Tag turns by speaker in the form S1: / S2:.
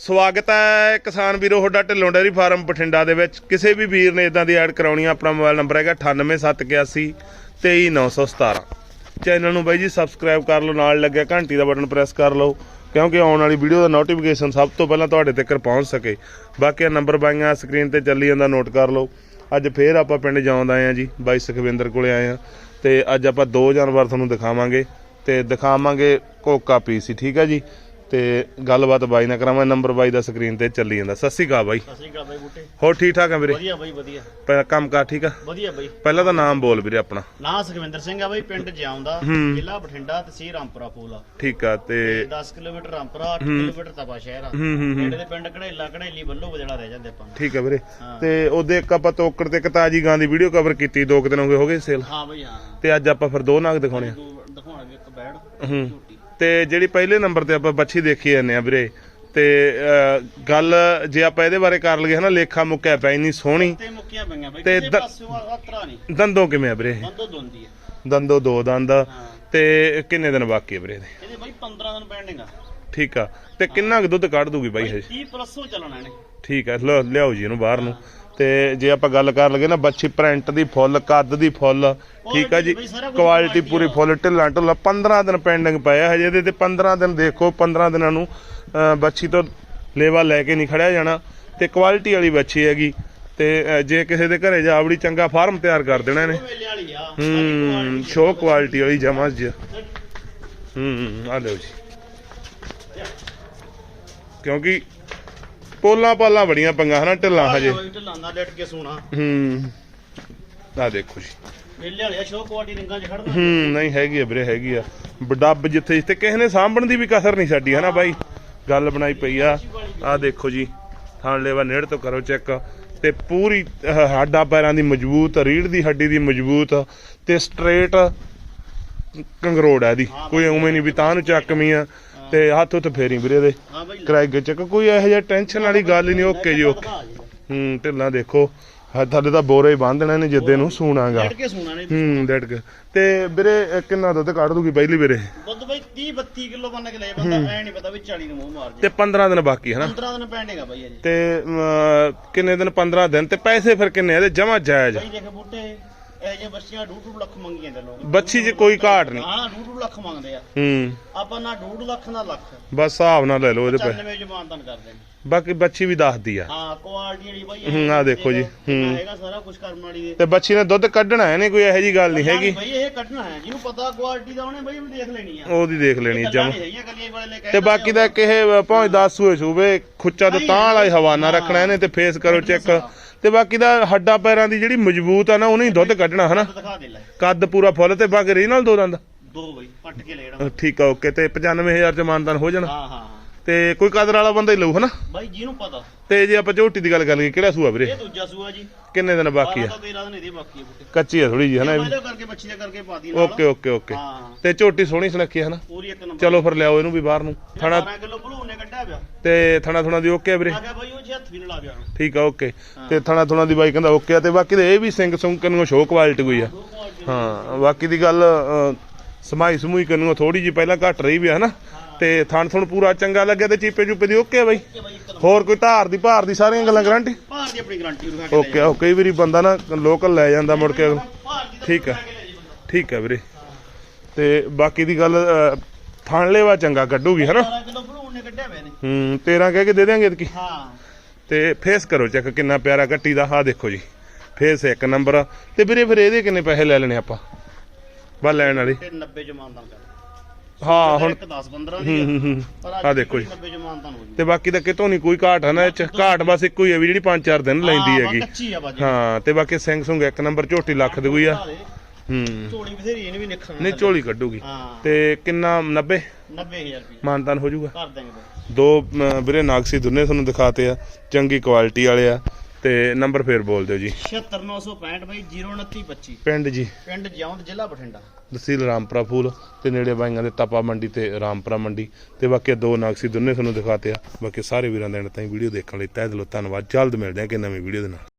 S1: ਸਵਾਗਤ ਹੈ ਕਿਸਾਨ ਵੀਰੋ ਤੁਹਾਡਾ ਢਿੱਲੋਂ ਡੈਰੀ ਫਾਰਮ ਬਠਿੰਡਾ ਦੇ ਵਿੱਚ। ਕਿਸੇ ਵੀ ਵੀਰ ਨੇ ਇਦਾਂ ਦੀ ਐਡ ਕਰਾਉਣੀ ਆ, ਆਪਣਾ ਮੋਬਾਈਲ ਨੰਬਰ ਹੈਗਾ 98781 23917 ਚੈਨਲ ਨੂੰ ਬਾਈ ਜੀ ਸਬਸਕ੍ਰਾਈਬ ਕਰ ਲਓ, ਨਾਲ ਲੱਗਿਆ ਘੰਟੀ ਦਾ ਬਟਨ ਪ੍ਰੈਸ ਕਰ ਲਓ, ਕਿਉਂਕਿ ਆਉਣ ਵਾਲੀ ਵੀਡੀਓ ਦਾ ਨੋਟੀਫਿਕੇਸ਼ਨ ਸਭ ਤੋਂ ਪਹਿਲਾਂ ਤੁਹਾਡੇ ਤੱਕ ਪਹੁੰਚ ਸਕੇ। ਬਾਕੀ ਇਹ ਨੰਬਰ ਬਾਈਆਂ ਸਕਰੀਨ ਤੇ ਚੱਲੀ ਜਾਂਦਾ ਨੋਟ ਕਰ ਲਓ। ਅੱਜ ਫੇਰ ਆਪਾਂ ਪਿੰਡ ਜਾਉਂਦਾ ਆਏ ਆ ਜੀ, ਬਾਈ ਸੁਖਵਿੰਦਰ ਕੋਲੇ ਆਏ ਆ। ਤੇ ਅੱਜ ਆਪਾਂ ਦੋ ਜਾਨਵਰ ਤੁਹਾਨੂੰ ਦਿਖਾਵਾਂਗੇ, ਤੇ ਦਿਖਾਵਾਂਗੇ ਕੋਕਾ ਪੀਸੀ ਠੀਕ ਆ ਜੀ? ਤੇ ਗੱਲਬਾਤ ਬਾਈ ਨਾਲ ਕਰਾਵਾਂ ਨੰਬਰ ਬਾਈ ਦਾ ਸਕਰੀਨ ਤੇ ਚੱਲੀ ਜਾਂਦਾ। ਸਤਿ ਸ਼੍ਰੀ ਅਕਾਲ ਬਾਈ।
S2: ਸਤਿ ਸ਼੍ਰੀ ਅਕਾਲ ਬਾਈ ਬੂਟੇ।
S1: ਹੋਰ ਠੀਕ ਠਾਕ ਆ ਵੀਰੇ?
S2: ਵਧੀਆ ਬਾਈ ਵਧੀਆ।
S1: ਪਹਿਲਾਂ ਕੰਮ ਕਾਰ ਠੀਕ ਆ?
S2: ਵਧੀਆ ਬਾਈ।
S1: ਪਹਿਲਾਂ ਤਾਂ ਨਾਮ ਬੋਲ ਵੀਰੇ ਆਪਣਾ।
S2: ਨਾਂ ਸੁਖਵਿੰਦਰ ਸਿੰਘ ਆ ਬਾਈ ਪਿੰਡ ਜਿਆਉਂਦਾ ਜ਼ਿਲ੍ਹਾ ਬਠਿੰਡਾ ਤਹਿਸੀਲ ਰਾਮਪੁਰਾ ਆ
S1: ਠੀਕ ਆ ਤੇ
S2: 10 ਕਿਲੋਮੀਟਰ ਰਾਮਪੁਰਾ 8 ਕਿਲੋਮੀਟਰ ਤਪਾ ਸ਼ਹਿਰ ਆ। ਪਿੰਡ ਦੇ ਪਿੰਡ ਘੜੇਲਾ ਘੜੇਲੀ ਵੱਲੋਂ ਜਿਹੜਾ ਰਹਿ ਜਾਂਦੇ ਆਪਾਂ
S1: ਠੀਕ ਆ ਵੀਰੇ। ਤੇ ਉਹਦੇ ਇੱਕ ਆਪਾਂ ਤੋਕੜ ਤੇ ਇੱਕ ਤਾਜੀ ਗਾਂ ਦੀ ਵੀਡੀਓ ਕਵਰ ਕੀਤੀ ਦੋ ਕੁ ਦਿਨ ਹੋ ਗਏ ਹੋ ਗਏ ਸੇਲ
S2: ਹਾਂ ਬਾਈ ਹਾਂ।
S1: ਤੇ ਅੱਜ ਆਪਾਂ ਫਿਰ ਦੋ ਨਾਗ ਦਿਖਾਉਣੇ ਆ।
S2: ਦਿਖਾਉਣਗੇ ਇੱਕ ਬੈੜ
S1: ਹੂੰ। ਤੇ ਜਿਹੜੀ ਪਹਿਲੇ ਨੰਬਰ ਤੇ ਆਪਾਂ ਬੱਚੀ ਦੇਖੀ ਜਾਂਦੇ ਆ ਵੀਰੇ ਤੇ ਗੱਲ ਜੇ ਆਪਾਂ ਇਹਦੇ ਬਾਰੇ ਕਰ ਲਈਏ ਹਨਾ ਲੇਖਾ ਮੁੱਕਿਆ ਪਿਆ ਇੰਨੀ ਸੋਹਣੀ।
S2: ਤੇ ਮੁੱਕੀਆਂ ਪਈਆਂ ਬਾਈ
S1: ਤੇ ਦੰਦੋਂ ਕਿਵੇਂ ਆ ਵੀਰੇ?
S2: ਬੰਦੋ ਦੋਂਦੀ ਆ।
S1: ਦੰਦੋਂ ਦੋ ਦੰਦ ਤੇ ਕਿੰਨੇ ਦਿਨ ਬਾਕੀ ਆ ਵੀਰੇ ਇਹਦੇ?
S2: ਇਹਦੇ ਬਾਈ 15 ਦਿਨ ਪੈਂਡਿੰਗ ਆ
S1: ਠੀਕ ਆ। ਤੇ ਕਿੰਨਾ ਕੁ ਦੁੱਧ ਕੱਢ ਦੂਗੀ ਬਾਈ ਇਹ?
S2: 30 ਪਲੱਸੋਂ ਚੱਲਣਾ ਇਹਨੇ।
S1: ਠੀਕ ਹੈ ਲਓ ਲਿਆਓ ਜੀ ਇਹਨੂੰ ਬਾਹਰ ਨੂੰ। ਤੇ ਜੇ ਆਪਾਂ ਗੱਲ ਕਰ ਲਗੇ ਨਾ ਬੱਚੀ ਪ੍ਰਿੰਟ ਦੀ ਫੁੱਲ ਕੱਦ ਦੀ ਫੁੱਲ ਠੀਕ ਆ ਜੀ ਕੁਆਲਿਟੀ ਪੂਰੀ ਫੁੱਲ ਢਿੱਲਾ ਢਿੱਲਾ 15 ਦਿਨ ਪੈਂਡਿੰਗ ਪਿਆ ਹਜੇ ਇਹਦੇ ਤੇ 15 ਦਿਨ ਦੇਖੋ 15 ਦਿਨਾਂ ਨੂੰ ਬੱਚੀ ਤੋਂ ਲੇਵਾ ਲੈ ਕੇ ਨਹੀਂ ਖੜਿਆ ਜਾਣਾ। ਤੇ ਕੁਆਲਿਟੀ ਵਾਲੀ ਬੱਚੀ ਹੈਗੀ। ਤੇ ਜੇ ਕਿਸੇ ਦੇ ਘਰੇ ਜਾਵੜੀ ਚੰਗਾ ਫਾਰਮ ਤਿਆਰ ਕਰ ਦੇਣਾ ਇਹਨੇ। ਹੂੰ ਸ਼ੋ ਕੁਆਲਿਟੀ ਵਾਲੀ ਜਮਾ ਜੀ ਹੂੰ ਆ ਲਓ ਜੀ। ਕਿਉਂਕਿ ਪੋਲਾਂ ਪਾਲਾਂ ਬੜੀਆਂ ਪੰਗਾ ਹਨਾ ਢਿੱਲਾਂ ਹਜੇ।
S2: ਢਲਾਂਦਾ ਡਟ ਕੇ ਸੋਣਾ
S1: ਹੂੰ। ਆ ਦੇਖੋ ਜੀ।
S2: ਵੇਲੇ ਵਾਲੀ ਆ ਸ਼ੋ ਕੁਆਲਿਟੀ ਰਿੰਗਾਂ 'ਚ ਖੜਦਾ
S1: ਹੂੰ ਨਹੀਂ ਹੈਗੀ ਆ ਵੀਰੇ ਹੈਗੀ ਆ। ਡੱਬ ਜਿੱਥੇ ਜਿੱਥੇ ਕਿਸੇ ਨੇ ਸਾਂਭਣ ਦੀ ਵੀ ਕਸਰ ਨਹੀਂ ਛੱਡੀ ਹਨਾ ਬਾਈ। ਗੱਲ ਬਣਾਈ ਪਈ ਆ। ਆ ਦੇਖੋ ਜੀ ਥਾਣ ਲੈਵਾ ਨੇੜ ਤੋਂ ਕਰੋ ਚੈੱਕ। ਤੇ ਪੂਰੀ ਹੱਡਾਂ ਪੈਰਾਂ ਦੀ ਮਜ਼ਬੂਤ ਰੀੜ ਦੀ ਹੱਡੀ ਦੀ ਮਜ਼ਬੂਤ ਤੇ ਸਟ੍ਰੇਟ ਕੰਗਰੋੜ ਆ ਦੀ ਕੋਈ ਉਵੇਂ ਨਹੀਂ ਵੀ ਤਾਂ ਨੂੰ ਚੱਕਵੀਂ ਆ। ਤੇ ਹੱਥ ਉੱਤੇ ਫੇਰੀ ਵੀਰੇ ਦੇ।
S2: ਬਾਈ।
S1: ਕਰਾਈਗੇ ਚੱਕ ਕੋਈ ਇਹੋ ਜਿਹਾ ਟੈਨਸ਼ਨ ਵਾਲੀ ਗੱਲ ਹੀ ਨਹੀਂ ਓਕੇ ਜੀ ਓਕੇ। ਹੂੰ ਢਿੱਲਾਂ ਦੇਖੋ। ਹੱਥਾਂ ਤਾਂ ਬੋਰੇ ਹੀ ਬੰਨ ਦੇਣਾ ਨੇ ਜਿੱਦੇ ਨੂੰ ਸੂਣਾਗਾ
S2: ਡਟ ਕੇ ਸੋਣਾ ਨੇ।
S1: ਹੂੰ ਡੈਡ ਕੇ। ਤੇ ਵੀਰੇ ਇਹ ਕਿੰਨਾ ਦੁੱਧ ਕੱਢ ਦੂਗੀ ਪਹਿਲੀ ਵੀਰੇ?
S2: ਦੁੱਧ ਬਾਈ 30 32 ਕਿਲੋ ਬੰਨ ਕੇ ਲੈ ਬੰਦਾ ਐ ਨਹੀਂ ਪਤਾ ਵੀ 40 ਨੂੰ ਮੂੰਹ ਮਾਰ
S1: ਤੇ
S2: ਜੇ
S1: 15 ਦਿਨ ਬਾਕੀ ਹਨਾ
S2: 15 ਦਿਨ ਪੈਂਡਿੰਗ ਆ ਬਾਈ ਅਜੇ
S1: ਤੇ ਅਮ, ਕਿੰਨੇ ਦਿਨ? 15 ਦਿਨ। ਤੇ ਪੈਸੇ ਫਿਰ ਕਿੰਨੇ ਇਹਦੇ ਜਮਾ ਜਾਇਜ਼।
S2: ਬਾਈ ਦੇਖ ਬੂਟੇ ਇਹ ਜੇ ਬੱਚੀਆਂ 2.5 ਲੱਖ ਮੰਗੀ ਜਾਂਦੇ ਲੋਕ।
S1: ਬੱਚੀ 'ਚ ਕੋਈ ਘਾਟ ਨਹੀਂ।
S2: ਹਾਂ 2.5 ਲੱਖ ਮੰਗਦੇ ਆ।
S1: ਹੂੰ।
S2: ਆਪਾਂ ਨਾ 2.5 ਲੱਖ ਨਾ ਲੱਖ।
S1: ਬਸ ਹਿਸਾਬ ਨਾਲ ਲੈ ਲਓ ਇਹਦੇ ਪੈ
S2: 95 ਜਮਾਨਤਨ ਕਰਦੇ ਨੇ
S1: ਬਾਕੀ ਬੱਚੀ ਵੀ ਦੱਸਦੀ ਆ।
S2: ਹਾਂ ਕੁਆਲਿਟੀ ਜਿਹੜੀ ਬਾਈ
S1: ਹੂੰ, ਆਹ ਦੇਖੋ ਜੀ, ਹੂੰ।
S2: ਹੈਗਾ ਸਾਰਾ ਕੁਝ ਕਰਮ ਵਾਲੀ
S1: ਤੇ ਬੱਚੀ ਨੇ ਦੁੱਧ ਕੱਢਣਾ ਹੈ ਨਹੀਂ ਕੋਈ ਇਹੋ ਜੀ ਗੱਲ ਨਹੀਂ ਹੈਗੀ।
S2: ਬਾਈ ਇਹ ਕੱਢਣਾ ਹੈ। ਜਿਹਨੂੰ ਪਤਾ ਕੁਆਲਿਟੀ ਦਾ ਉਹਨੇ ਬਾਈ ਉਹ ਦੇਖ ਲੈਣੀ ਆ।
S1: ਉਹਦੀ ਦੇਖ ਲੈਣੀ ਜਮ। ਤੇ ਬਾਕੀ ਦਾ ਕਿਹੇ ਭਾਵੇਂ 10 ਸੂਏ ਸੂਵੇ ਖੁੱਚਾ ਤੇ ਤਾਂ ਵਾਲਾ ਹੀ ਹਵਾਨਾ ਰੱਖਣਾ ਇਹਨੇ ਤੇ ਫੇਸ ਕਰੋ ਚੈੱਕ ਤੇ ਬਾਕੀ ਦਾ ਹੱਡਾਂ ਪੈਰਾਂ ਦੀ ਜਿਹੜੀ ਮਜ਼ਬੂਤ ਆ ਨਾ ਉਹਨੇ ਹੀ ਦੁੱਧ ਕੱਢਣਾ ਹਨਾ?
S2: ਦਿਖਾ ਦੇ ਲੈ।
S1: ਕੱਦ ਪੂਰਾ ਫੁੱਲ ਤੇ ਬਾਕੀ ਰੀ ਨਾਲ ਦੋ ਦੰਦ?
S2: ਦੋ ਬਾਈ ਪੱਟ ਕੇ ਲੈ
S1: ਠੀਕ ਆ ਓਕੇ। ਤੇ 95000 ਚ ਮਾਨਦਾਨ ਹੋ ਜਾਣਾ।
S2: ਹਾਂ ਹਾਂ
S1: ਤੇ ਕੋਈ ਕਦਰ ਵਾਲਾ ਬੰਦਾ ਹੀ ਲਊ ਹਨਾ?
S2: ਬਾਈ ਜਿਹਨੂੰ ਪਤਾ।
S1: ਤੇ ਜੇ ਆਪਾਂ ਝੋਟੀ ਦੀ ਗੱਲ ਕਰ ਲਈਏ ਕਿਹੜਾ ਸੂਆ ਵੀਰੇ?
S2: ਇਹ ਦੂਜਾ ਸੂਆ ਜੀ।
S1: ਕਿੰਨੇ ਦਿਨ ਬਾਕੀ
S2: 12
S1: ਆ
S2: ਤੋਂ 13 ਦਿਨ ਇਹਦੇ ਬਾਕੀ ਆ ਬੁੱਟੇ।
S1: ਕੱਚੀ ਆ ਥੋੜੀ ਜੀ ਹਨਾ।
S2: ਇਹਦੇ ਕਰਕੇ ਬੱਚੀ ਦਾ ਕਰਕੇ ਪਾਦੀ ਨਾਲ।
S1: Okay okay okay. ਤੇ ਝੋਟੀ ਸੋਹਣੀ ਸੁਨੱਖੀ ਹਨਾ?
S2: ਪੂਰੀ ਇੱਕ ਨੰਬਰ।
S1: ਚਲੋ ਫਿਰ ਲਿਆਓ ਇਹਨੂੰ ਵੀ ਬਾਹਰ ਨੂੰ। ਥਣਾ
S2: 12 ਕਿਲੋ ਭਲੂ ਨੇ ਕੱਢਿਆ ਪਿਆ।
S1: ਤੇ ਥਣਾ ਥੁਣਾ ਦੀ ਓਕੇ ਵੀਰੇ।
S2: ਆ ਗਿਆ ਬਾਈ ਉਹ ਜੇ ਹੱਥ ਵੀ ਨਾ ਲਾ ਗਿਆ।
S1: ਠੀਕ ਆ ਓਕੇ ਤੇ ਥਣਾ ਥੁਣਾ ਦੀ ਬਾਈ ਕਹਿੰਦਾ ਓਕੇ ਆ ਤੇ ਬਾਕੀ ਦੇ ਇਹ ਵੀ ਸਿੰਘ ਸੁੰਗ ਨੂੰ ਸ਼ੋ ਕੁਆਲਿਟੀ ਕੋਈ ਆ। ਹਾਂ ਬਾਕੀ ਦੀ ਗੱਲ ਸਮਾਈ ਸਮੂਈ ਕਰਨੋਂ ਥੋੜੀ ਜੀ ਪਹਿਲਾਂ ਘਟ ਰਹੀ ਵੀ ਆ ਹਨਾ? ਤੇ ਥਣ ਥਣ ਪੂਰਾ ਚੰਗਾ ਲੱਗਿਆ ਤੇ ਚੀਪੇ ਚੂਪੇ ਦੀ ਓਕੇ ਆ ਬਾਈ। ਹੋਰ ਕੋਈ ਧਾਰ ਦੀ ਭਾਰ ਦੀ ਸਾਰੀਆਂ ਗੱਲਾਂ ਗਰੰਟੀ
S2: ਭਾਰ ਦੀ ਆਪਣੀ ਗਾਰੰਟੀ
S1: ਓਕੇ ਓ ਕਈ ਵਾਰੀ ਬੰਦਾ ਨਾ ਲੋਕਲ ਲੈ ਜਾਂਦਾ ਮੁੜ ਕੇ। ਠੀਕ ਆ। ਠੀਕ ਹੈ ਵੀਰੇ। ਤੇ ਬਾਕੀ ਦੀ ਗੱਲ ਥਣ ਲੈਵਾ ਚੰਗਾ ਕੱਢੂਗੀ ਹਨਾ?
S2: 12 ਕਿਲੋ ਭਲੂ ਨੇ ਕੱਢਿਆ ਪਿਆ ਨੇ
S1: ਹੂੰ 13 ਕਹਿ ਕੇ ਦੇ ਦਿਆਂਗੇ ਇਤਕੀ
S2: ਹਾਂ।
S1: ਤੇ ਫੇਸ ਕਰੋ ਚੈੱਕ ਕਿੰਨਾ ਪਿਆਰਾ ਕੱਟੀ ਦਾ। ਆਹ ਦੇਖੋ ਜੀ ਫੇਸ ਇੱਕ ਨੰਬਰ ਤੇ ਵੀਰੇ ਫਿਰ ਇਹਦੇ ਕਿੰਨੇ ਪੈਸੇ ਲੈ ਲੈਣੇ ਆਪਾਂ? ਬਾ ਲੈਣ ਵਾਲੀ।
S2: ਤੇ 90 ਜਮਾਨਤਨ ਕਰ
S1: ਹਾਂ ਹੁਣ
S2: ਇੱਕ 10 15
S1: ਹੂੰ
S2: ਦੀ ਅੱਜ
S1: ਦੇਖੋ ਜੀ।
S2: 90 ਜਮਾਨਤਨ ਹੋ ਜੀ
S1: ਤੇ ਬਾਕੀ ਤਾਂ ਕਿਤੋਂ ਨਹੀਂ ਕੋਈ ਘਾਟ ਹੈ ਨਾ ਇਹ ਚ। ਘਾਟ ਬਸ ਇੱਕੋ ਹੀ ਹੈ ਵੀ ਜਿਹੜੀ 5-4 ਦਿਨ ਲੈਂਦੀ ਹੈਗੀ।
S2: ਆ
S1: ਹਾਂ ਤੇ ਬਾਕੀ ਸਿੰਘ ਸੁੰਗ ਇੱਕ ਨੰਬਰ ਝੋਟੀ ਲੱਖ ਦੀ ਹੋਈ ਆ। ਹੂੰ।
S2: ਝੋਲੀ ਬਥੇਰੀ ਇਹਨੇ ਵੀ ਨਿਕਲਣਾ
S1: ਨਹੀਂ ਝੋਲੀ ਕੱਢੂਗੀ।
S2: ਹਾਂ।
S1: ਤੇ ਕਿੰਨਾ 90
S2: 90000 ਰੁਪਏ।
S1: ਮਾਨਤਾਨ ਹੋ ਜਾਊਗਾ।
S2: ਕਰ ਦਾਂਗੇ ਬਾਈ
S1: ਦੋ ਵੀਰੇ ਨਾਗਸੀ ਦੁੰਨੇ ਤੁਹਾਨੂੰ ਦਿਖਾਤੇ ਆ। ਚੰਗੀ ਕੁਆਲਿਟੀ ਵਾਲੇ ਆ। ਤੇ ਨੰਬਰ ਫੇਰ ਬੋਲ ਦਿਓ ਜੀ।
S2: 76965 ਬਾਈ 02925
S1: ਪਿੰਡ ਜੀ।
S2: ਪਿੰਡ ਜਿਉਂਦ ਜ਼ਿਲ੍ਹਾ ਬਠਿੰਡਾ।
S1: ਤਹਿਸੀਲ ਰਾਮਪੁਰਾ ਫੂਲ ਤੇ ਨੇੜੇ ਬਾਈਆਂ ਦੇ ਤਾਪਾ ਮੰਡੀ ਤੇ ਰਾਮਪੁਰਾ ਮੰਡੀ। ਤੇ ਬਾਕੀ ਦੋ ਨਾਗਸੀ ਦੁੰਨੇ ਤੁਹਾਨੂੰ ਦਿਖਾਤੇ ਆ। ਬਾਕੀ ਸਾਰੇ ਵੀਰਾਂ ਦੇ ਐਂਡ ਤਾਈਂ ਵੀਡੀਓ ਦੇਖਣ ਲਈ ਤਹਿ ਦਿਲੋਂ ਧੰਨਵਾਦ। ਜਲਦ ਮਿਲਦੇ ਆ ਕਿ ਨਵੀਂ ਵੀਡੀਓ ਦੇ ਨਾਲ।